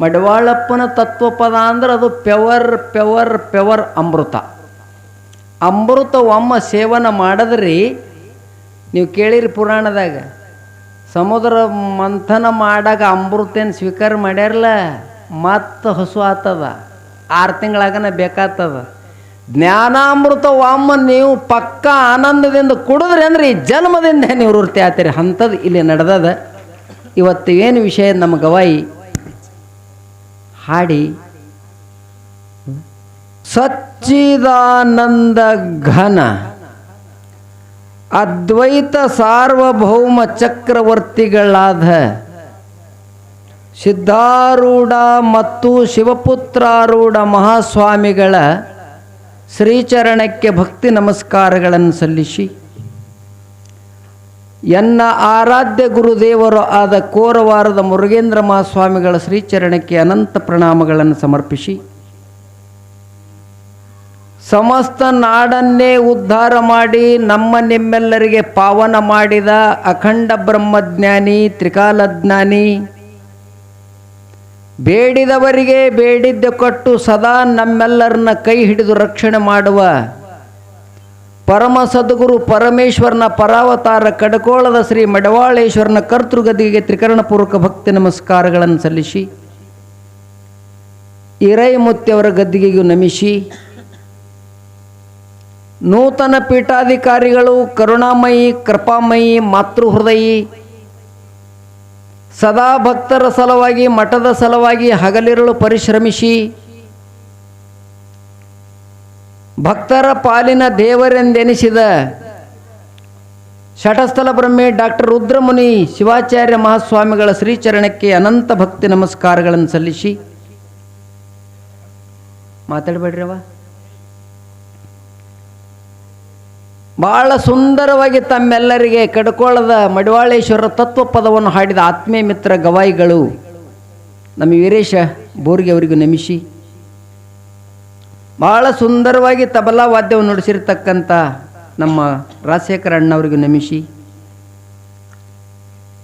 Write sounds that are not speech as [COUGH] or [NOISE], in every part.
ಮಡವಾಳಪ್ಪನ ತತ್ವಪದ ಅಂದ್ರೆ ಅದು ಪೆವರ್ ಪೆವರ್ ಪೆವರ್ ಅಮೃತ. ಅಮೃತ ಒಮ್ಮ ಸೇವನ ಮಾಡಿದ್ರಿ, ನೀವು ಕೇಳಿರಿ ಪುರಾಣದಾಗ. ಸಮುದ್ರ ಮಂಥನ ಮಾಡಾಗ ಅಮೃತೇನು ಸ್ವೀಕಾರ ಮಾಡ್ಯಾರಲ್ಲ, ಮತ್ತೆ ಹಸು ಆತದ. ಆರು ತಿಂಗಳಾಗನ ಬೇಕಾತದ. ಜ್ಞಾನಾಮೃತ ವಾಮ ನೀವು ಪಕ್ಕ ಆನಂದದಿಂದ ಕುಡಿದ್ರಿ ಅಂದ್ರೆ ಈ ಜನ್ಮದಿಂದ ನಿವೃತ್ತಿ ಆತೀರಿ ಅಂಥದ್ದು ಇಲ್ಲಿ ನಡೆದದ. ಇವತ್ತು ಏನು ವಿಷಯ ನಮ್ಮ ಗವಾಯಿ? ಹಾಡಿ. ಸಚ್ಚಿದಾನಂದ ಘನ. ಅದ್ವೈತ ಸಾರ್ವಭೌಮ ಚಕ್ರವರ್ತಿಗಳಾದ ಸಿದ್ಧಾರೂಢ ಮತ್ತು ಶಿವಪುತ್ರಾರೂಢ ಮಹಾಸ್ವಾಮಿಗಳ ಶ್ರೀಚರಣಕ್ಕೆ ಭಕ್ತಿ ನಮಸ್ಕಾರಗಳನ್ನು ಸಲ್ಲಿಸಿ ಎನ್ನ ಆರಾಧ್ಯ ಗುರುದೇವರು ಆದ ಕೋರವಾರದ ಮುರುಗೇಂದ್ರ ಮಹಾಸ್ವಾಮಿಗಳ ಶ್ರೀಚರಣಕ್ಕೆ ಅನಂತ ಪ್ರಣಾಮಗಳನ್ನು ಸಮರ್ಪಿಸಿ, ಸಮಸ್ತ ನಾಡನ್ನೇ ಉದ್ಧಾರ ಮಾಡಿ, ನಮ್ಮ ನಿಮ್ಮೆಲ್ಲರಿಗೆ ಪಾವನ ಮಾಡಿದ ಅಖಂಡ ಬ್ರಹ್ಮಜ್ಞಾನಿ, ತ್ರಿಕಾಲಜ್ಞಾನಿ, ಬೇಡಿದವರಿಗೆ ಬೇಡಿದ್ದ ಕೊಟ್ಟು ಸದಾ ನಮ್ಮೆಲ್ಲರನ್ನ ಕೈ ಹಿಡಿದು ರಕ್ಷಣೆ ಮಾಡುವ ಪರಮ ಸದ್ಗುರು ಪರಮೇಶ್ವರನ ಪರಾವತಾರ ಕಡಕೋಳದ ಶ್ರೀ ಮಡವಾಳೇಶ್ವರನ ಕರ್ತೃಗದಿಗೆ ತ್ರಿಕರಣಪೂರ್ವಕ ಭಕ್ತಿ ನಮಸ್ಕಾರಗಳನ್ನು ಸಲ್ಲಿಸಿ ಇರೈಮುತ್ಯವರ ಗದ್ದಿಗೆಗೂ ನಮಿಸಿ, ನೂತನ ಪೀಠಾಧಿಕಾರಿಗಳು ಕರುಣಾಮಯಿ, ಕೃಪಾಮಯಿ, ಮಾತೃಹೃದಯಿ, ಸದಾ ಭಕ್ತರ ಸಲುವಾಗಿ, ಮಠದ ಸಲುವಾಗಿ ಹಗಲಿರುಳು ಪರಿಶ್ರಮಿಸಿ ಭಕ್ತರ ಪಾಲಿನ ದೇವರೆಂದೆನಿಸಿದ ಶಟಸ್ಥಲ ಬ್ರಹ್ಮೆ ಡಾಕ್ಟರ್ ರುದ್ರಮುನಿ ಶಿವಾಚಾರ್ಯ ಮಹಾಸ್ವಾಮಿಗಳ ಶ್ರೀಚರಣಕ್ಕೆ ಅನಂತ ಭಕ್ತಿ ನಮಸ್ಕಾರಗಳನ್ನು ಸಲ್ಲಿಸಿ. ಮಾತಾಡಬೇಡ್ರವ ಬಹಳ ಸುಂದರವಾಗಿ ತಮ್ಮೆಲ್ಲರಿಗೆ ಕಡ್ಕೋಳದ ಮಡಿವಾಳೇಶ್ವರ ತತ್ವಪದವನ್ನು ಹಾಡಿದ ಆತ್ಮೀಯ ಮಿತ್ರ ಗವಾಯಿಗಳು ನಮ್ಮ ವೀರೇಶ ಬೋರ್ಗೆ ಅವರಿಗೂ ನಮಿಸಿ. ಬಹಳ ಸುಂದರವಾಗಿ ತಬಲಾ ವಾದ್ಯವನ್ನು ನುಡಿಸಿರ್ತಕ್ಕಂಥ ನಮ್ಮ ರಾಜಶೇಖರ ಅಣ್ಣವರಿಗೂ ನಮಿಸಿ.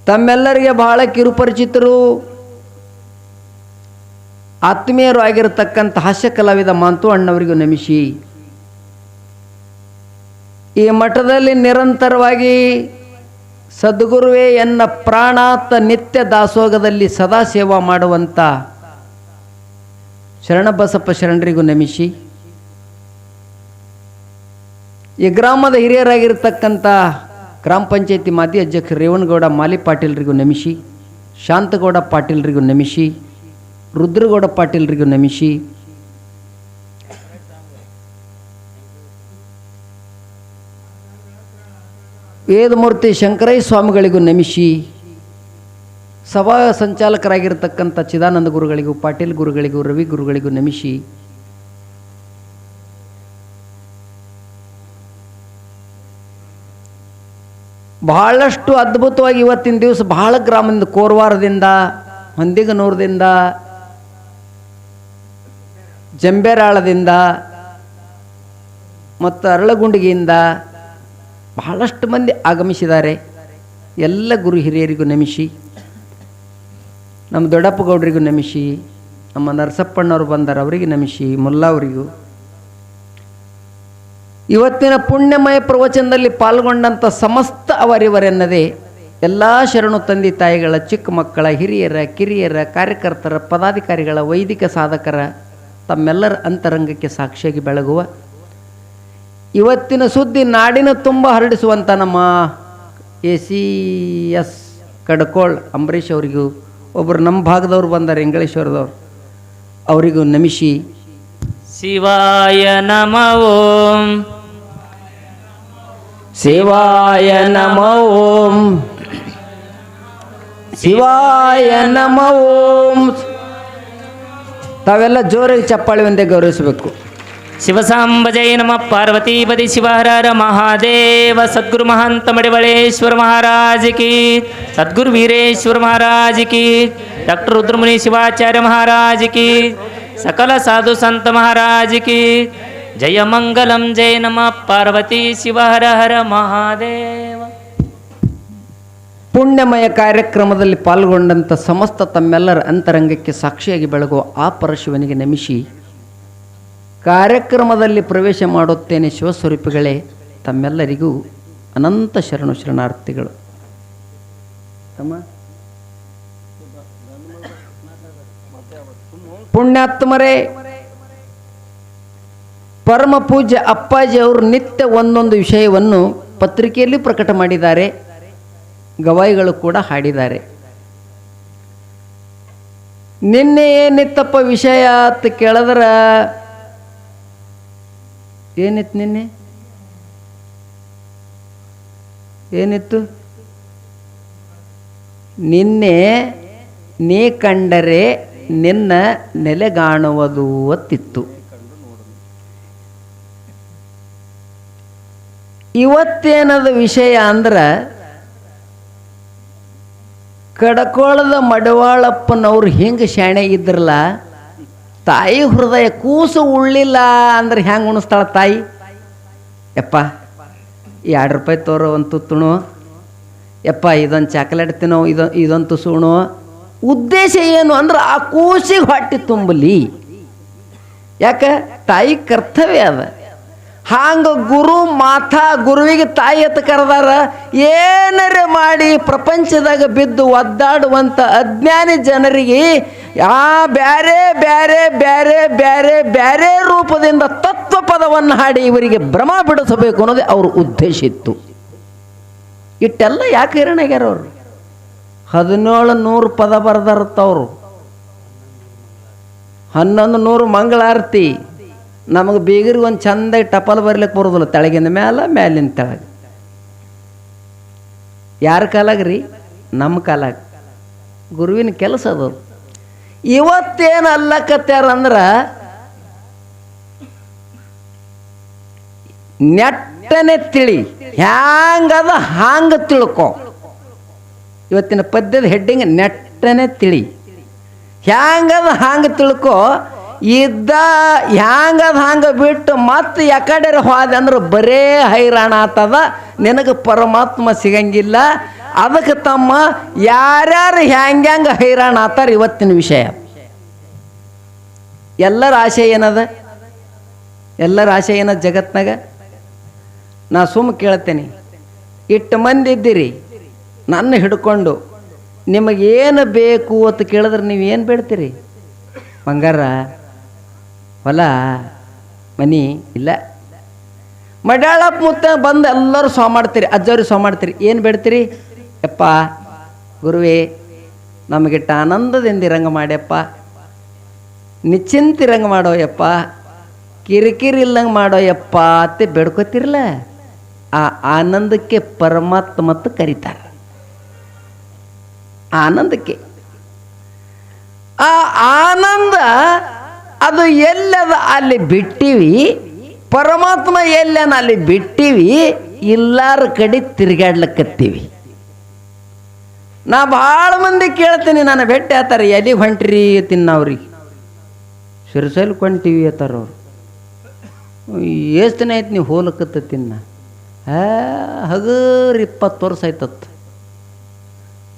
ತಮ್ಮೆಲ್ಲರಿಗೆ ಬಹಳ ಕಿರುಪರಿಚಿತರು, ಆತ್ಮೀಯರು ಆಗಿರತಕ್ಕಂಥ ಹಾಸ್ಯ ಕಲಾವಿದ ಮಾಂತು ಅಣ್ಣವರಿಗೂ ನಮಿಸಿ. ಈ ಮಠದಲ್ಲಿ ನಿರಂತರವಾಗಿ ಸದ್ಗುರುವೇ ಎನ್ನ ಪ್ರಾಣಾತ ನಿತ್ಯ ದಾಸೋಗದಲ್ಲಿ ಸದಾ ಸೇವಾ ಮಾಡುವಂಥ ಶರಣಬಸಪ್ಪ ಶರಣರಿಗೂ ನಮಿಸಿ ಈ ಗ್ರಾಮದ ಹಿರಿಯರಾಗಿರ್ತಕ್ಕಂಥ ಗ್ರಾಮ ಪಂಚಾಯತಿ ಮಾಜಿ ಅಧ್ಯಕ್ಷ ರೇವಣಗೌಡ ಮಾಲಿ ಪಾಟೀಲ್ರಿಗೂ ನಮಿಸಿ ಶಾಂತಗೌಡ ಪಾಟೀಲ್ರಿಗೂ ನಮಿಸಿ ರುದ್ರಗೌಡ ಪಾಟೀಲ್ರಿಗೂ ನಮಿಸಿ ವೇದಮೂರ್ತಿ ಶಂಕರೈ ಸ್ವಾಮಿಗಳಿಗೂ ನಮಿಸಿ ಸಭಾ ಸಂಚಾಲಕರಾಗಿರ್ತಕ್ಕಂಥ ಚಿದಾನಂದ ಗುರುಗಳಿಗೂ, ಪಾಟೀಲ್ ಗುರುಗಳಿಗೂ, ರವಿ ಗುರುಗಳಿಗೂ ನಮಿಸಿ ಬಹಳಷ್ಟು ಅದ್ಭುತವಾಗಿ ಇವತ್ತಿನ ದಿವಸ ಬಹಳ ಗ್ರಾಮದಿಂದ, ಕೋರವಾರದಿಂದ, ಹೊಂದಿಗನೂರದಿಂದ, ಜಂಬೆರಾಳದಿಂದ, ಮತ್ತು ಅರಳಗುಂಡಿಗೆಯಿಂದ ಬಹಳಷ್ಟು ಮಂದಿ ಆಗಮಿಸಿದ್ದಾರೆ. ಎಲ್ಲ ಗುರು ಹಿರಿಯರಿಗೂ ನಮಿಸಿ ನಮ್ಮ ದೊಡ್ಡಪ್ಪ ಗೌಡ್ರಿಗೂ ನಮಿಸಿ ನಮ್ಮ ನರಸಪ್ಪಣ್ಣವ್ರು ಬಂದರು ಅವರಿಗೆ ನಮಿಸಿ ಮುಲ್ಲಾ ಅವರಿಗೂ ಇವತ್ತಿನ ಪುಣ್ಯಮಯ ಪ್ರವಚನದಲ್ಲಿ ಪಾಲ್ಗೊಂಡಂಥ ಸಮಸ್ತ ಅವರಿವರೆನ್ನದೇ ಎಲ್ಲ ಶರಣು ತಂದೆ ತಾಯಿಗಳ, ಚಿಕ್ಕ ಮಕ್ಕಳ, ಹಿರಿಯರ, ಕಿರಿಯರ, ಕಾರ್ಯಕರ್ತರ, ಪದಾಧಿಕಾರಿಗಳ, ವೈದಿಕ ಸಾಧಕರ ತಮ್ಮೆಲ್ಲರ ಅಂತರಂಗಕ್ಕೆ ಸಾಕ್ಷಿಯಾಗಿ ಬೆಳಗುವ. ಇವತ್ತಿನ ಸುದ್ದಿ ನಾಡಿನ ತುಂಬ ಹರಡಿಸುವಂಥ ನಮ್ಮ A C S Kadkol Ambareesh ಅವರಿಗೂ ಒಬ್ಬರು ನಮ್ಮ ಭಾಗದವ್ರು ಬಂದಾರೆ ಇಂಗಳೇಶ್ವರದವ್ರು ಅವರಿಗೂ ನಮಿಸಿ ಶಿವಾಯ ನಮ. ಓಂ ಶಿವಾಯ ನಮ. ಓಂ ಶಿವಾಯ ನಮ. ಓಂ ತಾವೆಲ್ಲ ಜೋರಾಗಿ ಚಪ್ಪಾಳೆ ಒಂದೇ ಗೌರವಿಸಬೇಕು. ಶಿವಸಾಂಬಜಯ ನಮ. ಪಾರ್ವತೀಪತಿ ಶಿವಹರರ ಮಹಾದೇವ. ಸದ್ಗುರು ಮಹಾಂತ ಮಡಿವಳೇಶ್ವರ ಮಹಾರಾಜ ಕಿ. ಸದ್ಗುರು ವೀರೇಶ್ವರ ಮಹಾರಾಜ ಕಿ. ಡಾಕ್ಟರ್ ರುದ್ರಮುನಿ ಶಿವಾಚಾರ್ಯ ಮಹಾರಾಜ ಕಿ. ಸಕಲ ಸಾಧು ಸಂತ ಮಹಾರಾಜ ಕಿ. ಜಯ ಮಂಗಲಂ, ಜಯ ನಮ. ಪಾರ್ವತಿ ಶಿವಹರ ಹರ ಮಹಾದೇವ. ಪುಣ್ಯಮಯ ಕಾರ್ಯಕ್ರಮದಲ್ಲಿ ಪಾಲ್ಗೊಂಡಂಥ ಸಮಸ್ತ ತಮ್ಮೆಲ್ಲರ ಅಂತರಂಗಕ್ಕೆ ಸಾಕ್ಷಿಯಾಗಿ ಬೆಳಗುವ ಆ ಪರಶಿವನಿಗೆ ನಮಿಸಿ ಕಾರ್ಯಕ್ರಮದಲ್ಲಿ ಪ್ರವೇಶ ಮಾಡುತ್ತೇನೆ ಶಿವಸ್ವರೂಪಿಗಳೇ, ತಮ್ಮೆಲ್ಲರಿಗೂ ಅನಂತ ಶರಣು ಶರಣಾರ್ಥಿಗಳು. ತಮ್ಮ ಪುಣ್ಯಾತ್ಮರೇ, ಪರಮ ಪೂಜ್ಯ ಅಪ್ಪಾಜಿ ಅವರು ನಿತ್ಯ ಒಂದೊಂದು ವಿಷಯವನ್ನು ಪತ್ರಿಕೆಯಲ್ಲಿ ಪ್ರಕಟ ಮಾಡಿದ್ದಾರೆ, ಗವಾಯಿಗಳು ಕೂಡ ಹಾಡಿದ್ದಾರೆ. ನಿನ್ನೆ ಏನಿತ್ತಪ್ಪ ವಿಷಯ ಅಂತ ಕೇಳಿದ್ರ ಏನಿತ್ತು ನಿನ್ನೆ? ಏನಿತ್ತು? ನಿನ್ನೆ ನೀ ಕಂಡರೆ ನಿನ್ನ ನೆಲೆಗಾಣುವುದು ಅತ್ತಿತ್ತು ಇವತ್ತೇನದ ವಿಷಯ ಅಂದ್ರೆ ಕಡಕೋಳದ ಮಡವಾಳಪ್ಪನವ್ರು ಹಿಂಗೆ ಶಾಣೆ ಇದ್ರಲ್ಲ ತಾಯಿ ಹೃದಯ ಕೂಸು ಉಳ್ಳಿಲ್ಲ ಅಂದ್ರೆ ಹೆಂಗೆ ಉಣಿಸ್ತಾಳ ತಾಯಿ? ಯಪ್ಪ ಎರಡು ರೂಪಾಯಿ ತೋರೋ ಒಂದು ತುತ್ತುಣು ಯಪ್ಪ, ಇದೊಂದು ಚಾಕ್ಲೇಟ್ ತಿನ್ನೋ, ಇದೊ, ಇದೊಂದು ತುಸುಣು ಉದ್ದೇಶ ಏನು ಅಂದ್ರೆ ಆ ಕೂಸಿಗೆ ಹೊಟ್ಟೆ ತುಂಬಲಿ. ಯಾಕೆ? ತಾಯಿ ಕರ್ತವ್ಯ ಅದ. ಹಾಂಗ ಗುರು ಮಾತಾ ಗುರುವಿಗೆ ತಾಯಿ ಎತ್ತ ಕರೆದಾರ, ಏನರೆ ಮಾಡಿ ಪ್ರಪಂಚದಾಗ ಬಿದ್ದು ಒದ್ದಾಡುವಂಥ ಅಜ್ಞಾನಿ ಜನರಿಗೆ ಆ ಬ್ಯಾರೆ ಬ್ಯಾರೆ ಬ್ಯಾರೆ ಬ್ಯಾರೆ ಬ್ಯಾರೆ ರೂಪದಿಂದ ತತ್ವ ಪದವನ್ನು ಹಾಡಿ ಇವರಿಗೆ ಭ್ರಮ ಬಿಡಿಸಬೇಕು ಅನ್ನೋದೇ ಅವ್ರ ಉದ್ದೇಶ ಇತ್ತು. ಇಟ್ಟೆಲ್ಲ ಯಾಕೆ ಹಿರಣಗ್ಯಾರ ಅವರು? ಹದಿನೇಳು ನೂರು ಪದ ಬರೆದಾರತ್ತವರು ಹನ್ನೊಂದು ನೂರು ಮಂಗಳಾರತಿ. ನಮಗೆ ಬೀಗರಿಗೆ ಒಂದು ಚಂದಾಗಿ ಟಪಲ್ ಬರ್ಲಿಕ್ಕೆ ಬರೋದಿಲ್ಲ ತೆಳಗಿಂದ ಮ್ಯಾಲ, ಮ್ಯಾಲಿನ ತೆಳಗೆ. ಯಾರ ಕಾಲಾಗ ನಮ್ಮ ಕಾಲಾಗ. ಗುರುವಿನ ಕೆಲಸ ಅದು. ಇವತ್ತೇನು ಅಲ್ಲಕತ್ಯಾರಂದ್ರೆ ನೆಟ್ಟನೆ ತಿಳಿ, ಹ್ಯಾಂಗದ ಹಾಂಗ ತಿಳ್ಕೊ. ಇವತ್ತಿನ ಪದ್ಯದ ಹೆಡ್ಡಿಂಗ್ ನೆಟ್ಟನೆ ತಿಳಿ. ಹ್ಯಾಂಗದ ಹಾಂಗ ತಿಳ್ಕೊ ಇದ್ದ ಹ್ಯಾಂಗದ ಹಂಗೆ ಬಿಟ್ಟು ಮತ್ತೆ ಯಾಕಡೆ ಹೋದೆ ಅಂದ್ರೆ ಬರೇ ಹೈರಾಣ ಆತದ ನಿನಗೆ ಪರಮಾತ್ಮ ಸಿಗಂಗಿಲ್ಲ. ಅದಕ್ಕೆ ತಮ್ಮ ಯಾರ್ಯಾರು ಹ್ಯಾಂಗ್ಯಾಂಗ ಹೈರಾಣ ಆತಾರ ಇವತ್ತಿನ ವಿಷಯ. ಎಲ್ಲರ ಆಶೆ ಏನದ? ಎಲ್ಲರ ಆಶೆ ಏನದ ಜಗತ್ನಾಗ? ನಾ ಸುಮ್ಮ ಕೇಳ್ತೇನೆ. ಇಟ್ಟು ಮಂದಿ ಇದ್ದೀರಿ. ನನ್ನ ಹಿಡ್ಕೊಂಡು ನಿಮಗೇನು ಬೇಕು ಅಂತ ಕೇಳಿದ್ರೆ ನೀವು ಏನು ಬೇಡ್ತೀರಿ? ಬಂಗಾರ ಹೊಲ, ಮನಿ, ಇಲ್ಲ. ಮಡ್ಯಾಳಪ್ಪ ಮುತ್ತ ಬಂದು ಎಲ್ಲರೂ ಸ್ವ ಮಾಡ್ತೀರಿ ಅಜ್ಜವ್ರಿಗೆ ಸ್ವ ಮಾಡ್ತೀರಿ, ಏನು ಬೇಡ್ತೀರಿ? ಯಪ್ಪ, ಗುರುವೇ ನಮಗಿಟ್ಟ ಆನಂದದಿಂದ ಇರಂಗ ಮಾಡ್ಯಪ್ಪ. ನಿಶ್ಚಿಂತಿರಂಗ ಮಾಡೋ ಯಪ್ಪ. ಕಿರಿಕಿರಿ ಇಲ್ಲಂಗೆ ಮಾಡೋ ಯಪ್ಪ ಅಂತ ಬೇಡ್ಕೋತಿರಲ್ಲ? ಆ ಆನಂದಕ್ಕೆ ಪರಮಾತ್ಮ ಮತ್ತು ಕರೀತಾರೆ. ಆನಂದಕ್ಕೆ. ಆ ಆನಂದ ಅದು ಎಲ್ಲದ ಅಲ್ಲಿ ಬಿಟ್ಟಿವಿ, ಪರಮಾತ್ಮ ಎಲ್ಲನ ಅಲ್ಲಿ ಬಿಟ್ಟಿವಿ ಎಲ್ಲಾರ ಕಡೆ ತಿರುಗಾಡ್ಲಕ್ಕತ್ತೀವಿ ನಾ ಭಾಳ ಮಂದಿ ಕೇಳ್ತೀನಿ ನಾನು ಭೇಟಿ ಆತಾರೆ ಎಲ್ಲಿಗೆ ಹೊಂಟ್ರಿ ತಿನ್ನವ್ರಿಗೆ ಸಿರಿಸಲು ಕೊಂಟಿವಿ ಅತ್ತಾರ ಅವ್ರು. ಎಷ್ಟು ದಿನ ಆಯ್ತು ನೀವು ಹೋಲಕ್ಕತ್ತ ತಿನ್ನ ಹಗರ್ ಇಪ್ಪತ್ತು ವರ್ಷ ಆಯ್ತತ್.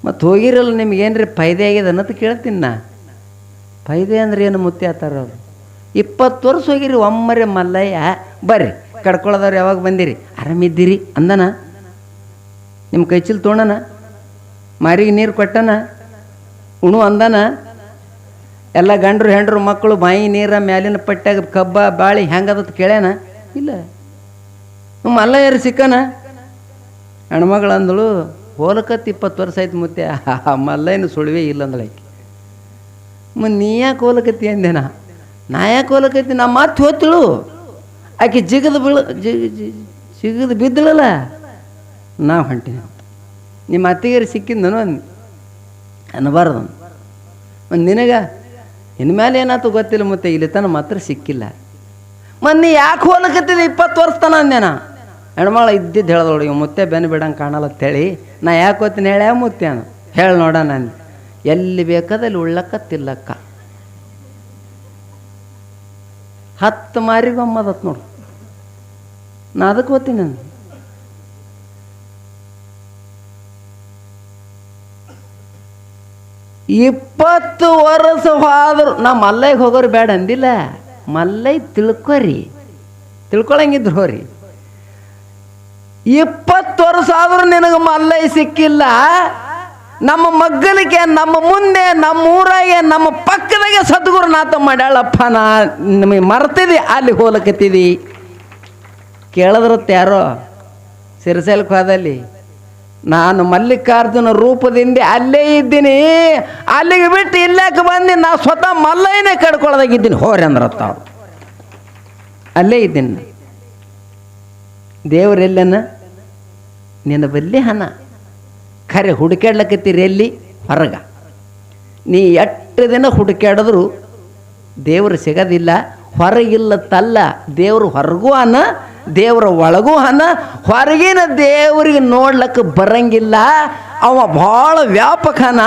ಮತ್ತು ಹೋಗಿರಲ್ಲ ನಿಮ್ಗೆ ಏನ್ರಿ ಫೈದೆ ಆಗಿದೆ ಅನ್ನೋದು ಕೇಳ್ತೀನಿ ನಾ. ಫೈದೆ ಅಂದ್ರೆ ಏನು ಮುತ್ತೆ ಆತಾರ ಅವ್ರು? ಇಪ್ಪತ್ತು ವರ್ಷ ಹೋಗಿರಿ, ಒಮ್ಮರೆ ಮಲ್ಲಯ್ಯ. ಬರ್ರಿ ಕಡ್ಕೊಳ್ಳೋದವ್ರು ಯಾವಾಗ ಬಂದಿರಿ? ಆರಾಮಿದ್ದೀರಿ, ಅಂದನ. ನಿಮ್ಮ ಕೈಚಿಲ್ ತೋಣನ. ಮಾರಿಗೆ ನೀರು ಕೊಟ್ಟನ. ಉಣು ಅಂದನ. ಎಲ್ಲ ಗಂಡರು, ಹೆಂಡ್ರು, ಮಕ್ಕಳು, ಬಾಯಿ ನೀರ, ಮ್ಯಾಲಿನ ಪಟ್ಟಾಗ ಕಬ್ಬ, ಬಾಳಿ ಹೆಂಗದತ್ ಕೇಳ್ಯಾನ? ಇಲ್ಲ. ನಮ್ಮ ಮಲ್ಲಯ್ಯರು ಸಿಕ್ಕನ. ಹೆಣ್ಮಗಳು ಅಂದಳು ಹೋಲಕತ್ತು ಇಪ್ಪತ್ತು ವರ್ಷ ಆಯ್ತು ಮುತ್ತೆ [LAUGHS] ಮಲ್ಲಯ್ಯನ ಸುಳಿವೇ ಇಲ್ಲ ಅಂದಳು ಆಕೆ ಮತ್ತು ನೀ ಯಾಕೆ ಹೋಲಕತ್ತಿ ಅಂದೆ ನಾ ಯಾಕೆ ಹೋಲಕೈತಿ ನಮ್ಮ ಮಾತು ಹೋತಿಳು ಆಕೆ ಜಿಗದು ಬೀಳ ಜಿಗದು ಬಿದ್ದಳಲ್ಲ. ನಾ ಹೊಂಟೀನಿ. ನಿಮ್ಮ ಅತ್ತಿಗೆರು ಸಿಕ್ಕಿದ್ದನು ಅನ್ನಬಾರ್ದು ಒಂದು ನಿನಗ ಇನ್ಮೇಲೆ ಏನಾಯ್ತು ಗೊತ್ತಿಲ್ಲ ಮತ್ತೆ ಇಲ್ಲಿ ತನ ಮಾತ್ರ ಸಿಕ್ಕಿಲ್ಲ. ಮೊನ್ನೆ ಯಾಕೆ ಹೋಲಕತ್ತಿದೆ ಇಪ್ಪತ್ತು ವರ್ಷ ತನ ಅಂದೆ ನಾ. ಹೆಣ್ಮಾಳ ಇದ್ದಿದ್ದು ಹೇಳ್ದೋಳು ಮುತ್ತೆ ಬೆನ್ನು ಬಿಡಂಗೆ ಕಾಣಲ್ಲ ಅಂತೇಳಿ ನಾ ಯಾಕೆ ಗೊತ್ತೀನಿ ಹೇಳ್ಯಾ ಮುತ್ತೆ ಅನು. ಹೇಳಿ ನೋಡ ನಾನು ಎಲ್ಲಿ ಬೇಕಾದಲ್ಲಿ ಉಳ್ಳಕ್ಕ ತಿಲ್ಲಕ್ಕ. ಹತ್ತು ಮಾರಿಗೊಮ್ಮದತ್ ನೋಡು. ನಾ ಅದಕ್ಕೆ ಓದ್ತೀನಿ ನಾನು. ಇಪ್ಪತ್ತು ವರ್ಷ ಹೋದ್ರು ನಾ ಮಲ್ಲೈಗೆ ಹೋಗೋರು ಬೇಡ ಅಂದಿಲ್ಲ. ಮಲ್ಲೈ ತಿಳ್ಕೊರಿ. ತಿಳ್ಕೊಳಂಗಿದ್ರು ಹೋರಿ. ಇಪ್ಪತ್ತು ವರ್ಷ ಆದ್ರೂ ನಿನಗೆ ಮಲ್ಲೈ ಸಿಕ್ಕಿಲ್ಲ. ನಮ್ಮ ಮಗ್ಗಲಿಗೆ, ನಮ್ಮ ಮುಂದೆ, ನಮ್ಮ ಊರಾಗೆ, ನಮ್ಮ ಪಕ್ಕದಾಗೆ ಸದ್ಗುರುನಾಥ ಮಾಡ್ಯಾಳಪ್ಪ, ನಾ ನಿಮಗೆ ಮರ್ತಿದಿ ಅಲ್ಲಿ ಹೋಲಕತ್ತಿದಿ ಕೇಳಿದ್ರತ್ತ ಯಾರೋ? ಸಿರಸಲ್ಕ್ ಹೋದಲ್ಲಿ ನಾನು ಮಲ್ಲಿಕಾರ್ಜುನ ರೂಪದಿಂದ ಅಲ್ಲೇ ಇದ್ದೀನಿ. ಅಲ್ಲಿಗೆ ಬಿಟ್ಟು ಇಲ್ಲಕ್ಕೆ ಬಂದು ನಾ ಸ್ವತಃ ಮಲ್ಲಯ್ಯನೇ ಕಡ್ಕೊಳ್ಳೋದಾಗಿದ್ದೀನಿ ಹೋರಿ ಅಂದ್ರತ್ತ ಅವ್ರು. ಅಲ್ಲೇ ಇದ್ದೀನಿ. ದೇವರೆಲ್ಲನ ನಿನ್ನ ಬಲ್ಲಿ ಹಣ. ಖರೆ ಹುಡುಕ್ಯಾಡ್ಲಕತ್ತೀರಿ ಎಲ್ಲಿ? ಹೊರಗ. ನೀ ಎಷ್ಟು ದಿನ ಹುಡುಕ್ಯಾಡಿದ್ರು ದೇವರು ಸಿಗೋದಿಲ್ಲ, ಹೊರಗಿಲ್ಲ ತಲ್ಲ, ದೇವರು ಹೊರಗೂ ಅನ್ನ ದೇವರ ಒಳಗೂ ಹನ ಹೊರಗಿನ ದೇವರಿಗೆ ನೋಡ್ಲಿಕ್ಕೆ ಬರಂಗಿಲ್ಲ. ಅವ ಭಾಳ ವ್ಯಾಪಕನ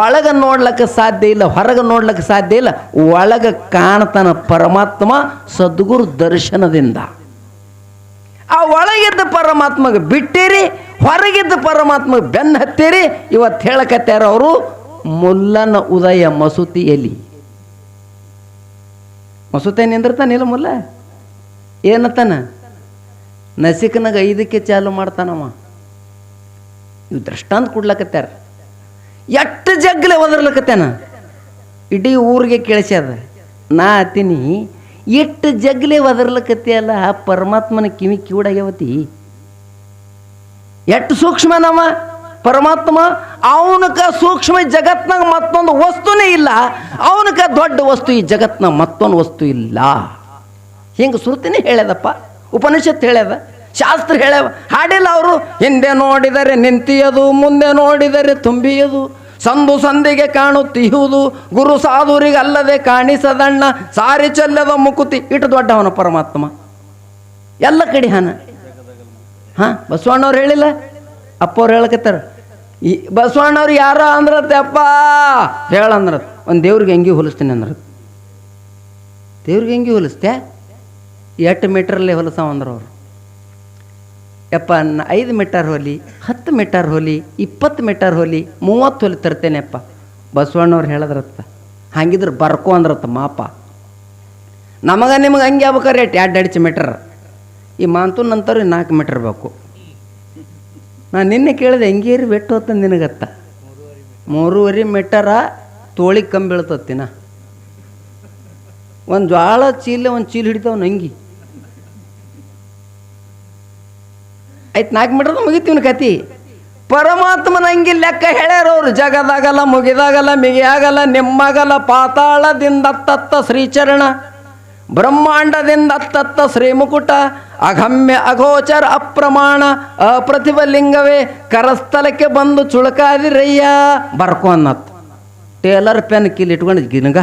ಒಳಗೆ ನೋಡ್ಲಿಕ್ಕೆ ಸಾಧ್ಯ ಇಲ್ಲ, ಹೊರಗೆ ನೋಡ್ಲಿಕ್ಕೆ ಸಾಧ್ಯ ಇಲ್ಲ, ಒಳಗೆ ಕಾಣ್ತಾನ ಪರಮಾತ್ಮ ಸದ್ಗುರು ದರ್ಶನದಿಂದ. ಆ ಒಳಗಿದ್ದ ಪರಮಾತ್ಮಗೆ ಬಿಟ್ಟಿರಿ ಹೊರಗಿದ್ದ ಪರಮಾತ್ಮ ಬೆನ್ನ ಹತ್ತೀರಿ. ಇವತ್ತು ಹೇಳಕತ್ತಾರ ಅವರು, ಮುಲ್ಲನ ಉದಯ ಮಸೂತಿ ಎಲಿ. ಮಸೂತಿ ನಿಂದಿರ್ತಾನಿಲ್ಲ ಮುಲ್ಲ? ಏನತ್ತಾನ ನಸಿಕನಾಗ ಐದಕ್ಕೆ ಚಾಲು ಮಾಡ್ತಾನವ. ಇವು ದೃಷ್ಟಾಂತ ಕೊಡ್ಲಕತ್ತಾರ. ಎಷ್ಟು ಜಗ್ಲೆ ಒದರ್ಲಕತ್ತೇನ? ಇಡೀ ಊರಿಗೆ ಕೇಳಿಸ್ಯದ ನಾ ಅತ್ತೀನಿ ಎಷ್ಟು ಜಗ್ಲೆ ಒದರ್ಲಕತ್ತಿಯಲ್ಲ, ಪರಮಾತ್ಮನ ಕಿವಿ ಕಿವಿಡಾಗ್ಯಾವತಿ. ಎಷ್ಟು ಸೂಕ್ಷ್ಮನವ? ಪರಮಾತ್ಮ, ಅವನಕ ಸೂಕ್ಷ್ಮ ಜಗತ್ನಾಗ ಮತ್ತೊಂದು ವಸ್ತುನೇ ಇಲ್ಲ. ಅವನಕ ದೊಡ್ಡ ವಸ್ತು ಈ ಜಗತ್ನಾಗ ಮತ್ತೊಂದು ವಸ್ತು ಇಲ್ಲ. ಹಿಂಗೆ ಸುರುತಿನೇ ಹೇಳ್ಯದಪ್ಪ, ಉಪನಿಷತ್ ಹೇಳ್ಯದ, ಶಾಸ್ತ್ರ ಹೇಳ್ಯವ ಹಾಡಿಲ್ಲ ಅವರು, ಹಿಂದೆ ನೋಡಿದರೆ ನಿಂತಿಯದು, ಮುಂದೆ ನೋಡಿದರೆ ತುಂಬಿಯದು, ಸಂದು ಸಂದಿಗೆ ಕಾಣುತ್ತಿಹುದು ಗುರು ಸಾಧುರಿಗೆ ಅಲ್ಲದೆ ಕಾಣಿಸದಣ್ಣ, ಸಾರಿ ಚೆಲ್ಲದ ಮುಕುತಿ, ಇಟ್ಟು ದೊಡ್ಡವನ ಪರಮಾತ್ಮ. ಎಲ್ಲ ಕಡೆ ಹನ ಹಾಂ, ಬಸವಣ್ಣವ್ರು ಹೇಳಿಲ್ಲ? ಅಪ್ಪವ್ರು ಹೇಳಕತ್ತಾರ. ಈ ಬಸವಣ್ಣವ್ರು ಯಾರ ಅಂದ್ರತ್ತೆ ಅಪ್ಪ ಹೇಳಂದ್ರ ಒಂದು ದೇವ್ರಿಗೆ ಹೆಂಗೆ ಹೊಲಿಸ್ತೀನಿ ಅಂದ್ರ ದೇವ್ರಿಗೆ ಹೆಂಗೆ ಹೊಲಿಸ್ತೆ? ಮೀಟ್ರಲ್ಲಿ ಹೊಲಿಸವ ಅಂದ್ರ ಅವರು. ಯಪ್ಪ, ನ ಐದು ಮೀಟರ್ ಹೊಲಿ, ಹತ್ತು ಮೀಟರ್ ಹೊಲಿ, ಇಪ್ಪತ್ತು ಮೀಟರ್ ಹೊಲಿ, ಮೂವತ್ತು ಹೊಲಿ ತರ್ತೇನೆಪ್ಪ ಬಸವಣ್ಣವ್ರು ಹೇಳಿದ್ರತ್ತ. ಹಾಗಿದ್ರೆ ಬರ್ಕೋ ಅಂದ್ರತ್ತ ಮಾಪ. ನಮಗೆ ನಿಮಗೆ ಹಂಗೆ ಆಗ್ಬೇಕಾರೆ ಎರಡು ಅಡಿಚ್ ಮೀಟರ್. ಈ ಮಾನ್ತೂನ್ ನಂತರ ನಾಲ್ಕು ಮೀಟರ್ ಬೇಕು. ನಾನು ನಿನ್ನೆ ಕೇಳಿದೆ ಹೆಂಗೇರಿ ಬೆಟ್ಟು ಹೊತ್ತ ನಿನಗತ್ತ? ಮೂರುವರೆ ಮೀಟರ ತೋಳಿ ಕಂಬ ಬೀಳ್ತತ್ತಿನ ಒಂದು ಜ್ವಾಳ ಚೀಲ, ಒಂದು ಚೀಲ ಹಿಡಿತಾವ ನಂಗಿ ಆಯ್ತು, ನಾಲ್ಕು ಮೀಟರ್ ಮುಗಿತೀವಿ ಕತಿ ಪರಮಾತ್ಮನ ಹಂಗಿ ಲೆಕ್ಕ ಹೇಳ್ಯಾರವ್ರು ಜಗದಾಗಲ್ಲ, ಮುಗಿದಾಗಲ್ಲ, ಮಿಗಿಯಾಗಲ್ಲ, ನಿಮ್ಮಾಗಲ್ಲ, ಪಾತಾಳದಿಂದ ತತ್ತ ಶ್ರೀಚರಣ, ಬ್ರಹ್ಮಾಂಡದಿಂದ ತತ್ತ ಶ್ರೀಮುಕುಟ ಅಗಮ್ಯ ಅಗೋಚರ ಅಪ್ರಮಾಣ, ಅಪ್ರತಿಭ ಲಿಂಗವೇ ಕರಸ್ಥಲಕ್ಕೆ ಬಂದು ಚುಳಕಾದಿರಯ್ಯ. ಬರ್ಕೊ ಅನ್ನತ್. ಟೇಲರ್ ಪೆನ್ ಕಿಲ್ ಇಟ್ಕೊಂಡು ಗಿನಗ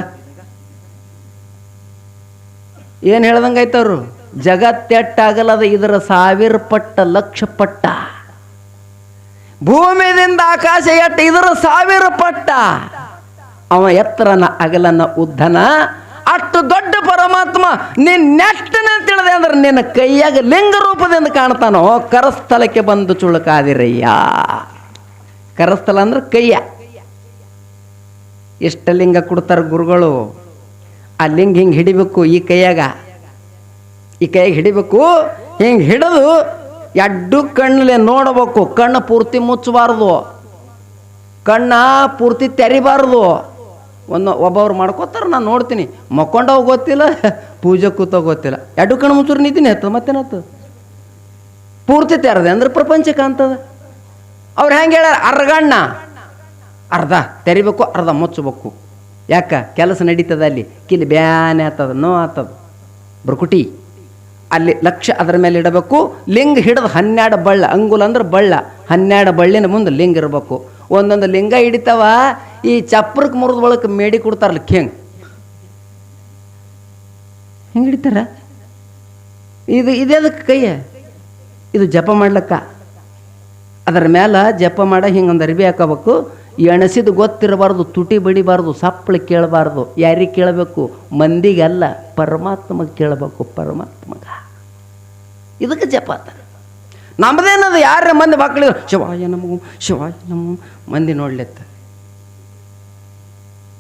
ಏನು ಹೇಳ್ದಂಗಾಯ್ತವ್ರು ಜಗತ್ತೆಟ್ಟಾಗಲದ ಇದರ ಸಾವಿರ ಪಟ್ಟ ಲಕ್ಷ ಪಟ್ಟ ಭೂಮಿಯಿಂದ ಆಕಾಶ ಎಟ್ಟ ಇದರ ಸಾವಿರ ಪಟ್ಟ ಅವ ಎತ್ತರನ ಅಗಲನ ಉದ್ದನ ಅಷ್ಟು ದೊಡ್ಡ ಪರಮಾತ್ಮ ನೀನ್ ನೆಟ್ಟನೆ ತಿಳಿದೆ ಅಂದ್ರೆ ನಿನ್ನ ಕೈಯಾಗ ಲಿಂಗ ರೂಪದಿಂದ ಕಾಣ್ತಾನೋ, ಕರಸ್ಥಲಕ್ಕೆ ಬಂದು ಚುಳುಕಾದಿರಯ್ಯ. ಕರಸ್ಥಲ ಅಂದ್ರೆ ಕೈಯ. ಎಷ್ಟು ಲಿಂಗ ಕೊಡ್ತಾರೆ ಗುರುಗಳು, ಆ ಲಿಂಗ ಹಿಂಗ್ ಹಿಡಿಬೇಕು ಈ ಕೈಯಾಗ. ಈ ಕೈಯಾಗ ಹಿಡಿಬೇಕು, ಹಿಂಗೆ ಹಿಡಿದು ಎಡ್ಡು ಕಣ್ಣಲ್ಲಿ ನೋಡಬೇಕು, ಕಣ್ಣು ಪೂರ್ತಿ ಮುಚ್ಚಬಾರ್ದು, ಕಣ್ಣ ಪೂರ್ತಿ ತೆರಿಬಾರ್ದು. ಒಂದು ಒಬ್ಬವ್ರು ಮಾಡ್ಕೋತಾರೆ, ನಾನು ನೋಡ್ತೀನಿ. ಮಕ್ಕೊಂಡವ್ ಗೊತ್ತಿಲ್ಲ, [LAUGHS] ಪೂಜೆ ಕೂತೋ ಗೊತ್ತಿಲ್ಲ. ಎರಡು ಕಣ್ಣು ಮುಚ್ಚೂರು ನಿಂತೀನಿ ಹತ್ತದ ಮತ್ತೇನತ್ತು ಪೂರ್ತಿ ತೆರದೆ, ಅಂದ್ರೆ ಪ್ರಪಂಚ ಕಾಣ್ತದ ಅವ್ರು ಹೆಂಗೆ ಹೇಳ್ಯಾರ? ಅರ್ಗಣ್ಣ ಅರ್ಧ ತೆರಿಬೇಕು, ಅರ್ಧ ಮುಚ್ಚಬೇಕು. ಯಾಕ? ಕೆಲಸ ನಡೀತದ ಅಲ್ಲಿ. ಕಿಲಿ ಬ್ಯಾನೆ ಆತದ ನೋ ಆತದ ಬ್ರಕುಟಿ ಅಲ್ಲಿ ಲಕ್ಷ ಅದರ ಮೇಲೆ ಇಡಬೇಕು. ಲಿಂಗ ಹಿಡಿದು ಹನ್ನೆರಡು ಬಳ್ಳ. ಅಂಗುಲ ಅಂದ್ರೆ ಬಳ್ಳ. ಹನ್ನೆರಡು ಬಳ್ಳಿನ ಮುಂದೆ ಲಿಂಗ ಇರಬೇಕು. ಒಂದೊಂದು ಲಿಂಗ ಹಿಡಿತಾವ ಈ ಚಪ್ರಕ್ಕೆ ಮುರಿದ ಬಳಕ ಮೇಡಿ ಕೊಡ್ತಾರಲ್ಲ ಕೆಂಗ್? ಹೆಂಗೆ ಹಿಡಿತಾರ? ಇದು ಇದಕ್ಕೆ ಕೈಯ ಇದು ಜಪ ಮಾಡ್ಲಕ್ಕ. ಅದರ ಮೇಲೆ ಜಪ ಮಾಡ ಹಿಂಗೊಂದು ಅರಿವಿ ಹಾಕೋಬೇಕು. ಎಣಸಿದು ಗೊತ್ತಿರಬಾರ್ದು ತುಟಿ ಬಡಿಬಾರ್ದು ಸಪ್ಪಳು ಕೇಳಬಾರ್ದು. ಯಾರಿಗೆ ಕೇಳಬೇಕು? ಮಂದಿಗಲ್ಲ ಪರಮಾತ್ಮಗೆ ಕೇಳಬೇಕು ಪರಮಾತ್ಮಗ. ಇದಕ್ಕೆ ಜಪ ಅಂತಾರೆ. ನಮ್ಮದೇನದು ಯಾರ ಮಂದಿ ಮಕ್ಕಳಿಗೆ ಶಿವಾಯ ನಮಗೂ ಶಿವಾಯ ನಮಗೂ ಮಂದಿ ನೋಡ್ಲೆತ್ತ.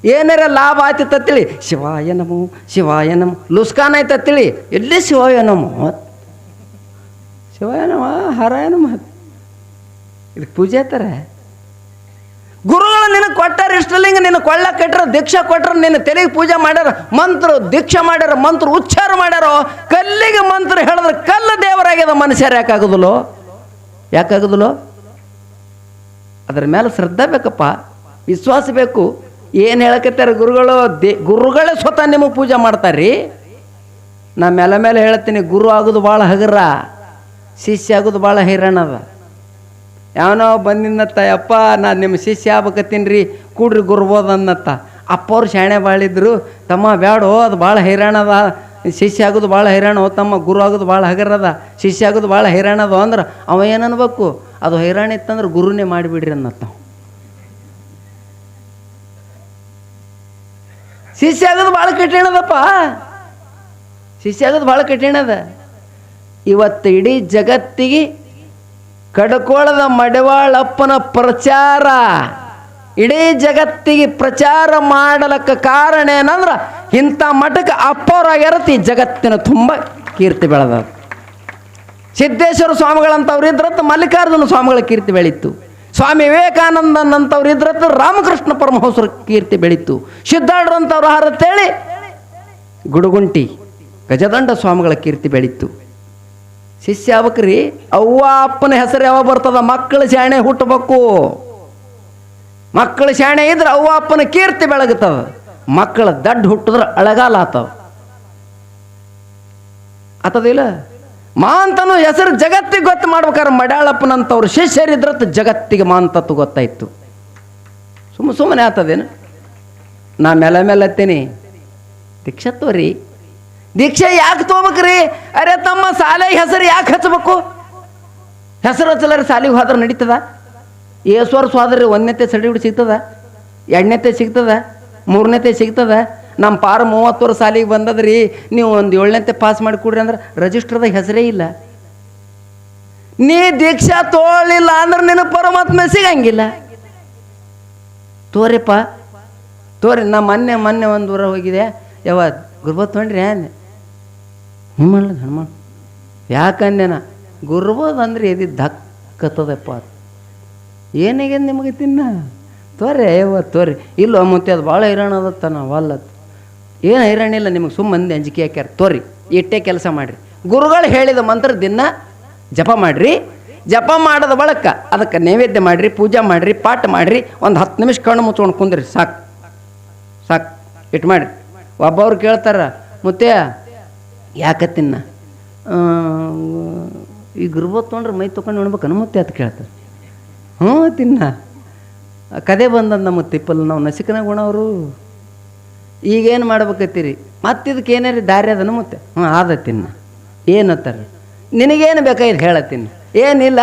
ಏನಾರ ಲಾಭ ಆಯ್ತು ತತ್ತಿಳಿ? ಶಿವಾಯ ನಮೋ, ಶಿವಾಯ ನಮ. ಲುಸ್ಕಾನ್ ಆಯ್ತು ತತ್ತಿಳಿ? ಎಲ್ಲಿ ಶಿವಾಯ ನಮೋ. ಶಿವಾಯ ನಮ, ಹರಾಯ ನಮ. ಇದು ಪೂಜೆ ಅಂತಾರೆ ಗುರುಗಳು ನಿನಗೆ ಕೊಟ್ಟಾರ, ಇಷ್ಟಲಿಂಗ ನಿನ್ನ ಕೊಳ್ಳ ಕಟ್ಟಾರ, ದೀಕ್ಷೆ ಕೊಟ್ಟರು, ನಿನ್ನ ತಲೆಗೆ ಪೂಜೆ ಮಾಡ್ಯಾರ, ಮಂತ್ರ ದೀಕ್ಷೆ ಮಾಡ್ಯಾರ, ಮಂತ್ರ ಉಚ್ಚಾರ ಮಾಡ್ಯಾರೋ, ಕಲ್ಲಿಗೆ ಮಂತ್ರ ಹೇಳಿದ್ರೆ ಕಲ್ಲು ದೇವರಾಗ್ಯದ ಮನುಷ್ಯರು ಯಾಕಾಗುದಿಲ್ಲೋ? ಯಾಕಾಗುದಿಲ್ಲೋ? ಅದ್ರ ಮೇಲೆ ಶ್ರದ್ಧೆ ಬೇಕಪ್ಪ. ವಿಶ್ವಾಸ ಬೇಕು. ಏನು ಹೇಳಕತ್ತಾರೆ ಗುರುಗಳು? ದೇ, ಗುರುಗಳೇ ಸ್ವತಃ ನಿಮಗೆ ಪೂಜೆ ಮಾಡ್ತಾರ್ರಿ? ನಾ ಮೇಲೆ ಮೇಲೆ ಹೇಳ್ತೀನಿ, ಗುರು ಆಗೋದು ಭಾಳ ಹಗರ. ಶಿಷ್ಯ ಆಗೋದು ಭಾಳ ಹೈರಾಣದ ಯಾವನೋ ಬಂದಿದ್ದತ್ತ ಅಪ್ಪ ನಾ ನಿಮ್ಮ ಶಿಷ್ಯ ಆಗ್ಬೇಕತ್ತೀನಿ ರೀ ಕೂಡ್ರಿ ಗುರ್ಬೋದು ಅನ್ನತ್ತ ಅಪ್ಪವ್ರು ಶಾಣೆ ಬಾಳಿದ್ರು ತಮ್ಮ ಬ್ಯಾಡೋ ಅದು ಭಾಳ ಹೈರಾಣದ ಶಿಷ್ಯ ಆಗೋದು ಭಾಳ ಹೈರಾಣ ತಮ್ಮ ಗುರು ಆಗೋದು ಭಾಳ ಹಗರದ ಶಿಷ್ಯ ಆಗೋದು ಭಾಳ ಹೈರಾಣದ ಅಂದ್ರೆ ಅವ ಏನು ಅನ್ಬೇಕು? ಅದು ಹೈರಾಣ ಇತ್ತಂದ್ರೆ ಗುರುನೇ ಮಾಡಿಬಿಡ್ರಿ ಅನ್ನತ್ತ ಶಿಷ್ಯ ಆಗೋದು ಭಾಳ ಕಠಿಣದಪ್ಪ ಶಿಷ್ಯ ಆಗೋದು ಭಾಳ ಕಠಿಣದ ಇವತ್ತು ಇಡೀ ಜಗತ್ತಿಗೆ ಕಡಕೋಳದ ಮಡವಾಳಪ್ಪನ ಪ್ರಚಾರ, ಇಡೀ ಜಗತ್ತಿಗೆ ಪ್ರಚಾರ ಮಾಡಲಕ್ಕ ಕಾರಣ ಏನಂದ್ರ ಇಂಥ ಮಠಕ್ಕೆ ಅಪ್ಪವರಾಗ್ಯಾರತಿ ಈ ಜಗತ್ತಿನ ತುಂಬ ಕೀರ್ತಿ ಬೆಳೆದ ಸಿದ್ದೇಶ್ವರ ಸ್ವಾಮಿಗಳಂತವ್ರು ಇದ್ರತ್ತ ಮಲ್ಲಿಕಾರ್ಜುನ ಸ್ವಾಮಿಗಳ ಕೀರ್ತಿ ಬೆಳೀತು. ಸ್ವಾಮಿ ವಿವೇಕಾನಂದನಂಥವ್ರು ಇದ್ರತ್ತ ರಾಮಕೃಷ್ಣ ಪರಮಹಂಸರ ಕೀರ್ತಿ ಬೆಳೀತು. ಸಿದ್ಧಾಡ್ರಂತವ್ರು ಹಾರತ್ತೇಳಿ ಗುಡುಗುಂಟಿ, ಗಜದಂಡ ಸ್ವಾಮಿಗಳ ಕೀರ್ತಿ ಬೆಳೀತು. ಶಿಷ್ಯ ಆಗ್ಬೇಕ್ರಿ ಅವ್ವ ಅಪ್ಪನ ಹೆಸರು ಯಾವ ಬರ್ತದ? ಮಕ್ಕಳ ಶಾಣೆ ಹುಟ್ಟಬೇಕು. ಮಕ್ಕಳು ಶಾಣೆ ಇದ್ರೆ ಅವ್ವ ಅಪ್ಪನ ಕೀರ್ತಿ ಬೆಳಗುತ್ತವ ಮಕ್ಕಳ ದಡ್ಡ ಹುಟ್ಟಿದ್ರೆ ಅಳಗಾಲ ಆತವ ಆತದಿಲ್ಲ? ಮಾಂತನು ಹೆಸರು ಜಗತ್ತಿಗೆ ಗೊತ್ತು ಮಾಡ್ಬೇಕಾದ್ರೆ ಮಡ್ಯಾಳಪ್ಪನಂತವ್ರು ಶಿಷ್ಯರಿದ್ರತ್ ಜಗತ್ತಿಗೆ ಮಾಂತತ್ತು ಗೊತ್ತಾಯ್ತು. ಸುಮ್ಮ ಸುಮ್ಮನೆ ಆತದೇನು? ನಾ ಮೆಲ ಮೇಲೆ ಹತ್ತೀನಿ ದೀಕ್ಷಾ ತೋರಿ. ದೀಕ್ಷೆ ಯಾಕೆ ತೊಗೋಬೇಕ್ರಿ ಅರೆ ತಮ್ಮ ಸಾಲೆಗೆ ಹೆಸರು ಯಾಕೆ ಹಚ್ಚಬೇಕು ಹೆಸರು ಹಚ್ಚಲಾರ ಸಾಲಿಗೆ ಹೋದ್ರೆ ನಡೀತದ? ಏಸು ವರ್ಷ ಹೋದ್ರೆ ಒಂದನೇತೆ ಸರ್ಟಿಫಿಕೇಟ್ ಸಿಗ್ತದ? ಎರಡನೇತೆ ಸಿಗ್ತದ? ಮೂರನೇತೆ ಸಿಗ್ತದ? ನಮ್ಮ ಪಾರ ಮೂವತ್ತು ವರ್ಷ ಸಾಲಿಗೆ ಬಂದದ್ರಿ, ನೀವು ಒಂದು ಏಳನೇ ಪಾಸ್ ಮಾಡಿ ಕೊಡ್ರಿ ಅಂದ್ರೆ ರಿಜಿಸ್ಟರ್ದಾಗ ಹೆಸರೇ ಇಲ್ಲ. ನೀ ದೀಕ್ಷಾ ತೋಳಿಲ್ಲ ಅಂದ್ರೆ ನಿನ್ನ ಪರಮಾತ್ಮ ಸಿಗಂಗಿಲ್ಲ. ತೋರಿಪ್ಪ. ತೋರಿ, ನಾ ಮೊನ್ನೆ ಮೊನ್ನೆ ಒಂದು ಊರ ಹೋಗಿದೆ ಯಾವ ಗುರ್ಬೋದ್ ತೊಗೊಂಡ್ರಿ ಅಂದೆ ಹ್ಞೂ ಮಾಡ್ಲ ಯಾಕಂದೆ ಗುರ್ಬೋದ್ ಅಂದ್ರೆ ಎದಿ ದಕ್ಕತ್ತದಪ್ಪ ಅದು. ಏನಾಗ್ಯದ ನಿಮಗೆ ತಿನ್ನ? ತೋರಿ ಯವ್ವ ತೋರಿ. ಇಲ್ಲೋ, ಮತ್ತೆ ಅದು ಭಾಳ ಇರೋಣದತ್ತ ಅದತ್ತ ನಾವು ಅಲ್ಲತ್. ಏನು ಹೈರಾಣಿ ಇಲ್ಲ, ನಿಮಗೆ ಸುಮ್ಮ ಮಂದಿ ಅಂಜಿಕೆ ಹಾಕ್ಯಾರ. ತೋರಿ, ಇಟ್ಟೇ ಕೆಲಸ ಮಾಡಿರಿ. ಗುರುಗಳು ಹೇಳಿದ ಮಂತ್ರ ದಿನ ಜಪ ಮಾಡಿರಿ. ಜಪ ಮಾಡದ ಬಳಕ ಅದಕ್ಕೆ ನೈವೇದ್ಯ ಮಾಡಿರಿ, ಪೂಜೆ ಮಾಡಿರಿ, ಪಾಠ ಮಾಡಿರಿ, ಒಂದು ಹತ್ತು ನಿಮಿಷ ಕಣ್ಣು ಮುಚ್ಕೊಂಡು ಕುಂದ್ರಿ, ಸಾಕು. ಸಾಕು. ಇಟ್ಟು ಮಾಡಿರಿ. ಒಬ್ಬವ್ರು ಕೇಳ್ತಾರ ಮತ್ತೆ ಯಾಕೆ ತಿನ್ನ? ಈ ಗುರುಬತ್ ತೊಗೊಂಡ್ರೆ ಮೈ ತೊಗೊಂಡು ಉಣ್ಬೇಕನ್ನು ಮತ್ತೆ ಅದು ಕೇಳ್ತಾರೆ. ಹ್ಞೂ ತಿನ್ನ. ಕದೆ ಬಂದ ನಮ್ಮ ತಿಪ್ಪಲ್ ನಾವು ನಸಿಕನ ಉಣವರು ಈಗೇನು ಮಾಡ್ಬೇಕತ್ತೀರಿ? ಮತ್ತೆ ಇದಕ್ಕೆ ಏನಾರಿ ದಾರಿ ಅದನ ಮತ್ತೆ? ಹ್ಞೂ ಆದ ತಿನ್ನ ಏನತ್ತಾರೆ ನಿನಗೇನು ಬೇಕಾಯ್ತು ಹೇಳತ್ತೀನಿ ಏನಿಲ್ಲ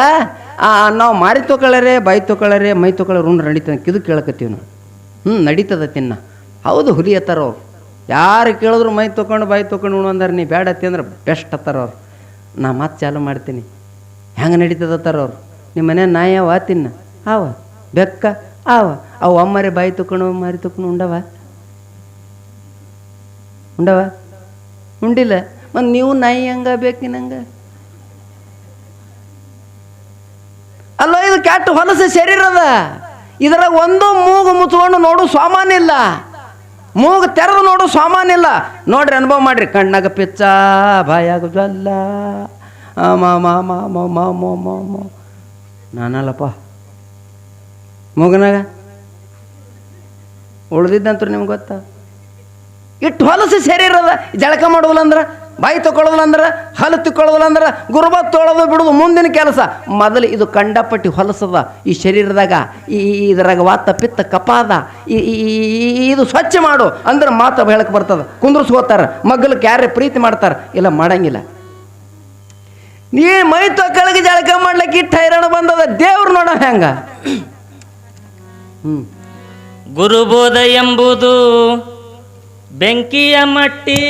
ನಾವು ಮಾರಿ ತೊಗೊಳ್ಳರೆ ಬಾಯಿ ತೊಗೊಳ್ಳರೆ ಮೈ ತೊಗೊಳ್ಳೋರು ಉಂಡ್ರೆ ನಡೀತದೆ ಕಿದು ಕೇಳಕತ್ತೀವಿ ನಾವು. ಹ್ಞೂ, ನಡೀತದ ತಿನ್ನ ಹೌದು, ಹುಲಿ ಅತ್ತಾರ ಅವ್ರು. ಯಾರು ಕೇಳಿದ್ರು ಮೈ ತೊಗೊಂಡು ಬಾಯಿ ತೊಗೊಂಡು ಉಣ್ಣು ಅಂದ್ರೆ, ನೀ ಬೇಡ ಅಂದ್ರೆ ಬೆಸ್ಟ್ ಅತ್ತಾರ ಅವ್ರು. ನಾ ಮತ್ತೆ ಚಾಲು ಮಾಡ್ತೀನಿ. ಹೆಂಗೆ ನಡೀತದ ಅತ್ತಾರ ಅವ್ರು? ನಿಮ್ಮ ಮನೆ ನಾಯಿ ಅವ ತಿನ್ನ ಅವ. ಬೆಕ್ಕ? ಅವ. ಅವು ಅಮ್ಮರಿ ಬಾಯಿ ತೊಕೊಂಡು, ಮಾರಿ ತೊಕೊಂಡು ಉಂಡವ? ಉಂಡವ? ಉಂಡಿಲ್ಲ. ಮತ್ತು ನೀವು ನಾಯಿ ಹಂಗಬೇಕು ನಂಗೆ ಅಲ್ಲ, ಇದು ಕೆಟ್ಟ ಹೊಲಸು ಶರೀರದ ಇದರ ಒಂದು ಮೂಗು ಮುಚ್ಕೊಂಡು ನೋಡು ಸಾಮಾನ್ಯ ಇಲ್ಲ. ಮೂಗು ತೆರೆದು ನೋಡು ಸಾಮಾನ್ಯ ಇಲ್ಲ. ನೋಡ್ರಿ ಅನುಭವ ಮಾಡ್ರಿ. ಕಣ್ಣಾಗ ಪಿಚ್ಚ, ಬಾಯಾಗ ಜಲ್ಲ. ನಾನಲ್ಲಪ್ಪ. ಮೂಗನಾಗ ಉಳ್ದಿದ್ದಂತ ನಿಮ್ಗೆ ಗೊತ್ತಾ? ಇಟ್ಟು ಹೊಲಸು ಶರೀರದ ಜಳಕ ಮಾಡೋದಿಲ್ಲ ಬಾಯಿ ತಗೊಳ್ಳೋದಿಲ್ಲ ಅಂದ್ರೆ ಹಲ್ಲು ಅಂದ್ರೆ ಗುರುಬ ತೊಳೋದು ಬಿಡೋದು ಮುಂದಿನ ಕೆಲಸ. ಮೊದಲು ಇದು ಕಂಡಪಟ್ಟಿ ಹೊಲಸದ, ಈ ಶರೀರದಾಗ ಈ ಇದ್ರಾಗ ವಾತ ಪಿತ್ತ ಕಪಾದ, ಈ- ಇದು ಸ್ವಚ್ಛ ಮಾಡು ಅಂದ್ರೆ ಮಾತು ಹೇಳಕ್ಕೆ ಬರ್ತದ. ಕುಂದ್ರಸ್ಕೋತಾರ ಮಗ್ಗಲಕ್ಕೆ ಯಾರೇ ಪ್ರೀತಿ ಮಾಡ್ತಾರ, ಇಲ್ಲ ಮಾಡಂಗಿಲ್ಲ. ನೀ ಮೈ ತೊಕ್ಕಳಿಗೆ ಜಳಕ ಮಾಡ್ಲಿಕ್ಕೆ ಇಟ್ಟು ಹೈರಾಣ ಬಂದದ, ದೇವ್ರು ನೋಡ ಹೆಂಗ? ಹ್ಞೂ ಗುರುಬೋಧ ಎಂಬುದು ಬೆಂಕಿಯ ಮಟ್ಟಿ.